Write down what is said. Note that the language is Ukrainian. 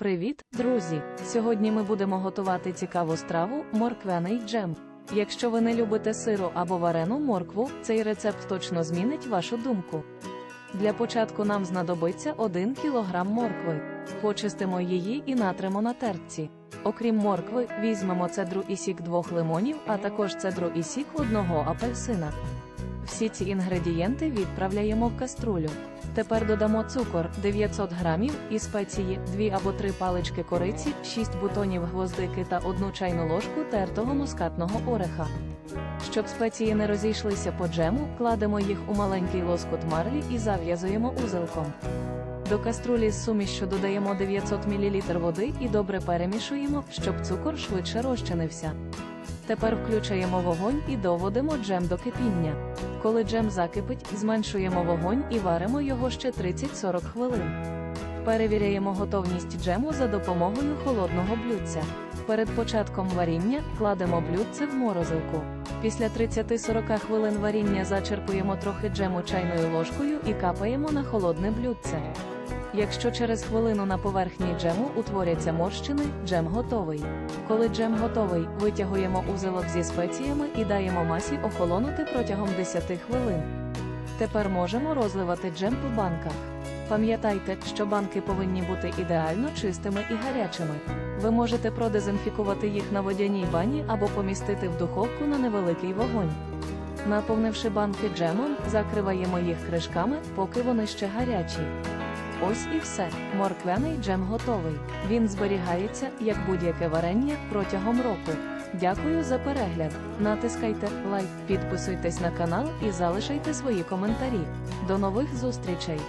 Привіт, друзі! Сьогодні ми будемо готувати цікаву страву морквяний джем. Якщо ви не любите сиру або варену моркву, цей рецепт точно змінить вашу думку. Для початку нам знадобиться 1 кг моркви. Почистимо її і натримо на тертці. Окрім моркви, візьмемо цедру і сік двох лимонів, а також цедру і сік одного апельсина. Всі ці інгредієнти відправляємо в каструлю. Тепер додамо цукор 900 грамів і спеції 2 або 3 палички кориці, 6 бутонів гвоздики та 1 чайну ложку тертого мускатного ореха. Щоб спеції не розійшлися по джему, кладемо їх у маленький лоскут марлі і зав'язуємо узелком. До каструлі з сумішчю додаємо 900 мл води і добре перемішуємо, щоб цукор швидше розчинився. Тепер включаємо вогонь і доводимо джем до кипіння. Коли джем закипить, зменшуємо вогонь і варимо його ще 30-40 хвилин. Перевіряємо готовність джему за допомогою холодного блюдця. Перед початком варіння кладемо блюдце в морозилку. Після 30-40 хвилин варіння зачерпуємо трохи джему чайною ложкою і капаємо на холодне блюдце. Якщо через хвилину на поверхні джему утворяться морщини, джем готовий. Коли джем готовий, витягуємо узелок зі спеціями і даємо масі охолонути протягом 10 хвилин. Тепер можемо розливати джем по банках. Пам'ятайте, що банки повинні бути ідеально чистими і гарячими. Ви можете продезінфікувати їх на водяній бані або помістити в духовку на невеликий вогонь. Наповнивши банки джемом, закриваємо їх кришками, поки вони ще гарячі. Ось і все. Морквяний джем готовий. Він зберігається, як будь-яке варення, протягом року. Дякую за перегляд. Натискайте лайк, підписуйтесь на канал і залишайте свої коментарі. До нових зустрічей!